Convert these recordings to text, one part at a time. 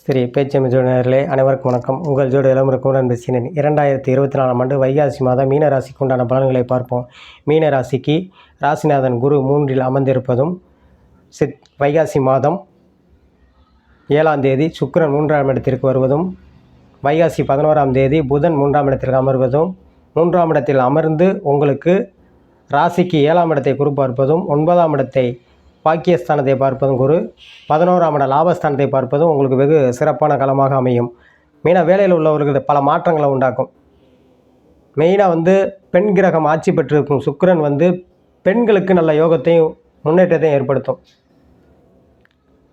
ஸ்ரீ பேச்சமை ஜோடினர்களே அனைவருக்கும் வணக்கம். உங்கள் ஜோடி இளமுறை பேசினேன் இரண்டாயிரத்தி இருபத்தி நாலாம் ஆண்டு வைகாசி மாதம் மீன ராசிக்கு உண்டான பலன்களை பார்ப்போம். மீன ராசிக்கு ராசிநாதன் குரு மூன்றில் அமர்ந்திருப்பதும் சித் வைகாசி மாதம் ஏழாம் தேதி சுக்கரன் மூன்றாம் இடத்திற்கு வருவதும் வைகாசி பதினோராம் தேதி புதன் மூன்றாம் இடத்திற்கு அமர்வதும் மூன்றாம் இடத்தில் அமர்ந்து உங்களுக்கு ராசிக்கு ஏழாம் இடத்தை குறிப்பார்ப்பதும் பார்ப்பதும் ஒன்பதாம் இடத்தை பாக்கியஸ்தானத்தை பார்ப்பதும் குரு. பதினோராம் இட லாபஸ்தானத்தை பார்ப்பதும் உங்களுக்கு வெகு சிறப்பான காலமாக அமையும். மெயினாக வேலையில் உள்ளவர்களுக்கு பல மாற்றங்களை உண்டாக்கும். மெயினாக வந்து பெண் கிரகம் ஆட்சி பெற்றிருக்கும் சுக்கரன் வந்து பெண்களுக்கு நல்ல யோகத்தையும் முன்னேற்றத்தையும் ஏற்படுத்தும்.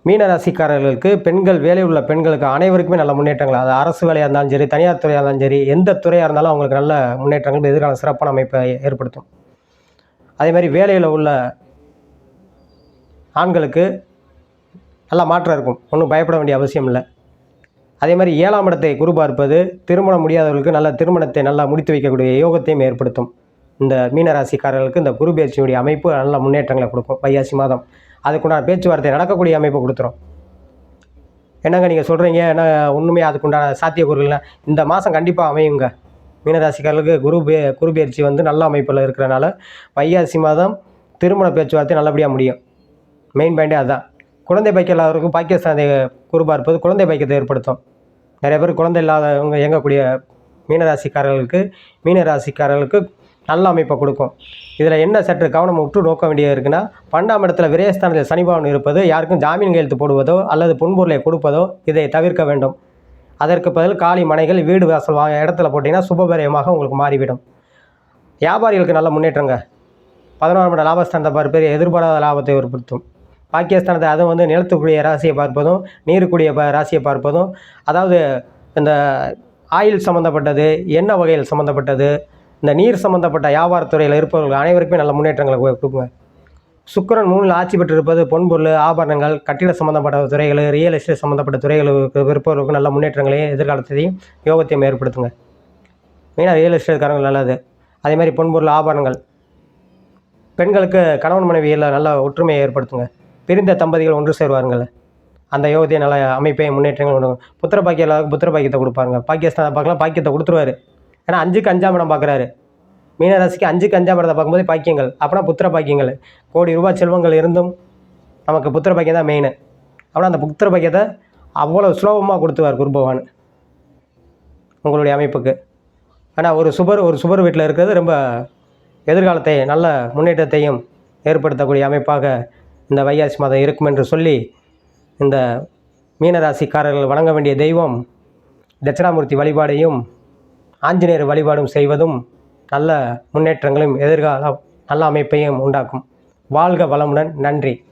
மீன ராசிக்காரர்களுக்கு பெண்கள் வேலை உள்ள பெண்களுக்கு அனைவருக்குமே நல்ல முன்னேற்றங்கள். அது அரசு வேலையாக இருந்தாலும் சரி தனியார் துறையாக இருந்தாலும் சரி எந்த துறையாக இருந்தாலும் அவங்களுக்கு நல்ல முன்னேற்றங்கள் எதிர்கால சிறப்பான அமைப்பை ஏற்படுத்தும். அதே மாதிரி வேலையில் உள்ள ஆண்களுக்கு நல்ல மாற்றம் இருக்கும். ஒன்றும் பயப்பட வேண்டிய அவசியம் இல்லை. அதே மாதிரி ஏழாம் இடத்தை குரு பார்ப்பது திருமணம் முடியாதவர்களுக்கு நல்ல திருமணத்தை நல்லா முடித்து வைக்கக்கூடிய யோகத்தையும் ஏற்படுத்தும். இந்த மீனராசிக்காரர்களுக்கு இந்த குரு பயிற்சியுடைய அமைப்பு நல்ல முன்னேற்றங்களை கொடுக்கும். வைகாசி மாதம். அதுக்குண்டான பேச்சுவார்த்தை நடக்கக்கூடிய அமைப்பை கொடுத்துரும். என்னங்க நீங்கள் சொல்கிறீங்க என்ன ஒன்றுமே அதுக்குண்டான சாத்தியக்கூறுகள் இந்த மாதம் கண்டிப்பாக அமையுங்க. மீனராசிக்காரர்களுக்கு குரு பே குரு பயிற்சி வந்து நல்ல அமைப்பில் இருக்கிறனால வைகாசி மாதம் திருமண பேச்சுவார்த்தை நல்லபடியாக முடியும். மெயின் பாயிண்டே அதுதான் குழந்தை பாக்கியம் இல்லாதவருக்கும் பாக்கியஸ்தானத்தை குரு இருப்பது குழந்தை பாக்கியத்தை ஏற்படுத்தும். நிறைய பேர் குழந்தை இல்லாதவங்க இயங்கக்கூடிய மீனராசிக்காரர்களுக்கு மீனராசிக்காரர்களுக்கு நல்ல அமைப்பை கொடுக்கும். இதில் என்ன சற்று கவனம் உற்று நோக்க வேண்டியது இருக்குன்னா பன்னெண்டாம் இடத்துல விரயஸ்தானத்தில் சனிபவன் இருப்பது யாருக்கும் ஜாமீன் கையெழுத்து போடுவதோ அல்லது பொன்பொருளை கொடுப்பதோ இதை தவிர்க்க வேண்டும். அதற்கு பதில் காலி மனைகள் வீடு வாசல் வாங்க இடத்துல போட்டிங்கன்னா சுபபரியமாக உங்களுக்கு மாறிவிடும். வியாபாரிகளுக்கு நல்ல முன்னேற்றங்க. பதினோராம் இட லாபஸ்தானத்தை பார்ப்பது எதிர்பாராத லாபத்தை ஏற்படுத்தும். பாகிஸ்தானத்தை அதுவும் வந்து நிலத்துக்குரிய ராசியை பார்ப்பதும் நீருக்குரிய ராசியை பார்ப்பதும் அதாவது இந்த ஆயில் சம்மந்தப்பட்டது எண்ணெய் வகைகள் சம்மந்தப்பட்டது இந்த நீர் சம்மந்தப்பட்ட வியாபாரத்துறையில் இருப்பவர்கள் அனைவருக்குமே நல்ல முன்னேற்றங்களை கொடுக்குங்க. சுக்கிரன் மூணில் ஆட்சி பெற்றிருப்பது பொன்பொருள் ஆபரணங்கள் கட்டிட சம்மந்தப்பட்ட துறைகள் ரியல் எஸ்டேட் சம்மந்தப்பட்ட துறைகளுக்கு இருப்பவர்களுக்கு நல்ல முன்னேற்றங்களையும் எதிர்காலத்தையும் யோகத்தையும் ஏற்படுத்துங்க. மெயினாக ரியல் எஸ்டேட்காரங்க நல்லது. அதே மாதிரி பொன்பொருள் ஆபரணங்கள். பெண்களுக்கு கணவன் மனைவியில் நல்ல ஒற்றுமையை ஏற்படுத்துங்க. பிரிந்த தம்பதிகள் ஒன்று சேருவாருங்கள் அந்த யோகத்தை நல்ல அமைப்பையும் முன்னேற்றங்கள் உண்டு புத்திர பாக்கியம் எல்லாருக்கும் புத்திர பாக்கியத்தை கொடுப்பாங்க. பாக்கியஸ்தான் பார்க்கலாம் பாக்கியத்தை கொடுத்துருவாரு. ஏன்னா அஞ்சுக்கு அஞ்சாம் இடம் பார்க்குறாரு. மீனராசிக்கு அஞ்சுக்கு அஞ்சாம் இடத்தை பார்க்கும்போது பாக்கியங்கள். அப்படின்னா புத்திர பாக்கியங்கள் கோடி ரூபாய் செல்வங்கள் இருந்தும் நமக்கு புத்திர பாக்கியம் தான் மெயின் அப்படின்னா அந்த புத்திர பாக்கியத்தை அவ்வளோ சுலபமாக கொடுத்துவார் குரு பகவான். உங்களுடைய அமைப்புக்கு. ஆனால் ஒரு சுபர் ஒரு சுபர் வீட்டில் இருக்கிறது ரொம்ப எதிர்காலத்தை நல்ல முன்னேற்றத்தையும் ஏற்படுத்தக்கூடிய அமைப்பாக இந்த வைகாசி மாதம் இருக்கும் என்று சொல்லி இந்த மீனராசிக்காரர்கள் வணங்க வேண்டிய தெய்வம் தட்சிணாமூர்த்தி வழிபாடையும் ஆஞ்சநேயர் வழிபாடும் செய்வதும் நல்ல முன்னேற்றங்களும் எதிர்கால நல்ல அமைப்பையும் உண்டாக்கும். வாழ்க வளமுடன். நன்றி.